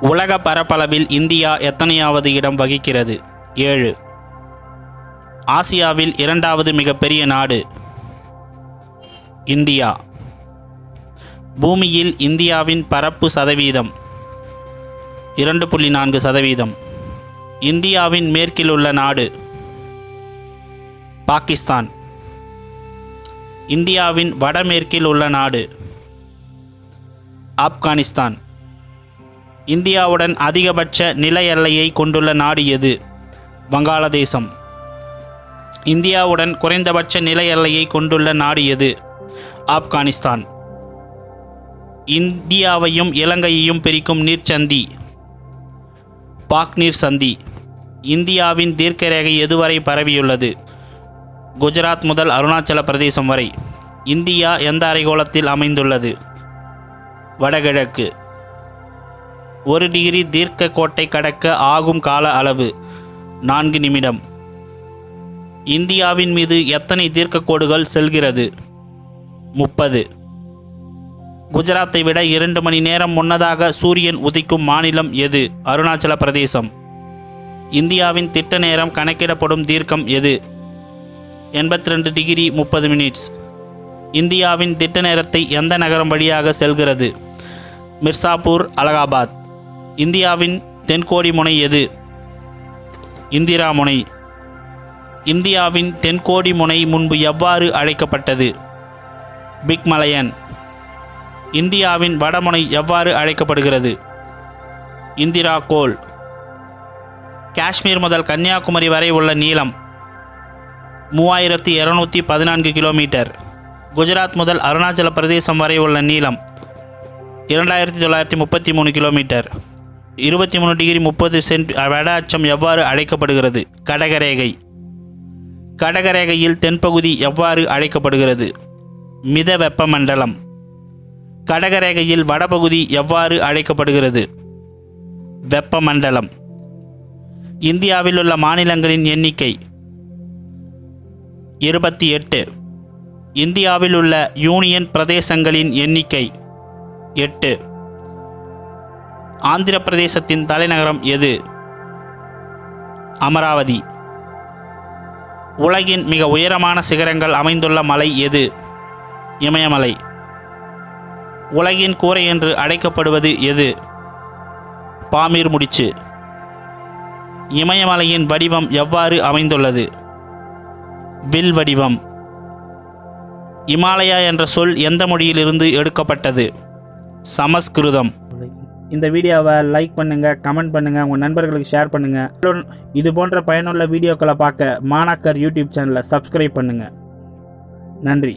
உலக பரப்பளவில் இந்தியா எத்தனையாவது இடம் வகிக்கிறது? ஏழு. ஆசியாவில் இரண்டாவது மிகப்பெரிய நாடு இந்தியா. பூமியில் இந்தியாவின் பரப்பு சதவீதம் இரண்டு புள்ளி நான்கு சதவீதம். இந்தியாவின் மேற்கில் உள்ள நாடு பாகிஸ்தான். இந்தியாவின் வடமேற்கில் உள்ள நாடு ஆப்கானிஸ்தான். இந்தியாவுடன் அதிகபட்ச நில எல்லையை கொண்டுள்ள நாடு எது? வங்காளதேசம். இந்தியாவுடன் குறைந்தபட்ச நில எல்லையை கொண்டுள்ள நாடு எது? ஆப்கானிஸ்தான். இந்தியாவையும் இலங்கையையும் பிரிக்கும் நீர்ச்சந்தி. பாக் நீர் சந்தி. இந்தியாவின் தீர்க்கரேகை எதுவரை பரவியுள்ளது? குஜராத் முதல் அருணாச்சல பிரதேசம் வரை. இந்தியா எந்த அரைகோளத்தில் அமைந்துள்ளது? வடகிழக்கு. ஒரு டிகிரி தீர்க்க கோட்டை கடக்க ஆகும் கால அளவு நான்கு நிமிடம். இந்தியாவின் மீது எத்தனை தீர்க்க கோடுகள் செல்கிறது? முப்பது. குஜராத்தை விட இரண்டு மணி நேரம் முன்னதாக சூரியன் உதிக்கும் மாநிலம் எது? அருணாச்சல பிரதேசம். இந்தியாவின் திட்ட நேரம் கணக்கிடப்படும் தீர்க்கம் எது? எண்பத்தி ரெண்டு டிகிரி முப்பது மினிட்ஸ் இந்தியாவின் திட்ட நேரத்தை எந்த நகரம் வழியாக செல்கிறது? மிர்சாப்பூர் அலகாபாத். இந்தியாவின் தென்கோடி முனை எது? இந்திரா முனை. இந்தியாவின் தென்கோடி முனை முன்பு எவ்வாறு அழைக்கப்பட்டது? பிக் மலையன். இந்தியாவின் வடமுனை எவ்வாறு அழைக்கப்படுகிறது? இந்திரா கோல் காஷ்மீர் முதல் கன்னியாகுமரி வரை உள்ள நீளம் மூவாயிரத்தி இரநூத்தி பதினான்கு கிலோமீட்டர். குஜராத் முதல் அருணாச்சல பிரதேசம் வரை உள்ள நீளம் இரண்டாயிரத்தி தொள்ளாயிரத்தி முப்பத்தி மூணு கிலோமீட்டர். இருபத்தி மூணு டிகிரி முப்பது சென்ட் வட அச்சம் எவ்வாறு அழைக்கப்படுகிறது? கடகரேகை. கடகரேகையில் தென்பகுதி எவ்வாறு அழைக்கப்படுகிறது? மித வெப்பமண்டலம். கடகரேகையில் வடபகுதி எவ்வாறு அழைக்கப்படுகிறது? வெப்பமண்டலம். இந்தியாவில் உள்ள மாநிலங்களின் எண்ணிக்கை இருபத்தி எட்டு. இந்தியாவில் உள்ள யூனியன் பிரதேசங்களின் எண்ணிக்கை எட்டு. ஆந்திர பிரதேசத்தின் தலைநகரம் எது? அமராவதி. உலகின் மிக உயரமான சிகரங்கள் அமைந்துள்ள மலை எது? இமயமலை. உலகின் கூரை என்று அழைக்கப்படுவது எது? பாமீர் முடிச்சு. இமயமலையின் வடிவம் எவ்வாறு அமைந்துள்ளது? வில் வடிவம். இமாலயா என்ற சொல் எந்த மொழியிலிருந்து எடுக்கப்பட்டது? சமஸ்கிருதம். இந்த வீடியோவை லைக் பண்ணுங்கள் கமெண்ட் பண்ணுங்கள் உங்கள் நண்பர்களுக்கு ஷேர் பண்ணுங்கள் இது போன்ற பயனுள்ள வீடியோக்களை பார்க்க மாணாக்கர் யூடியூப் சேனலை சப்ஸ்கிரைப் பண்ணுங்கள் நன்றி.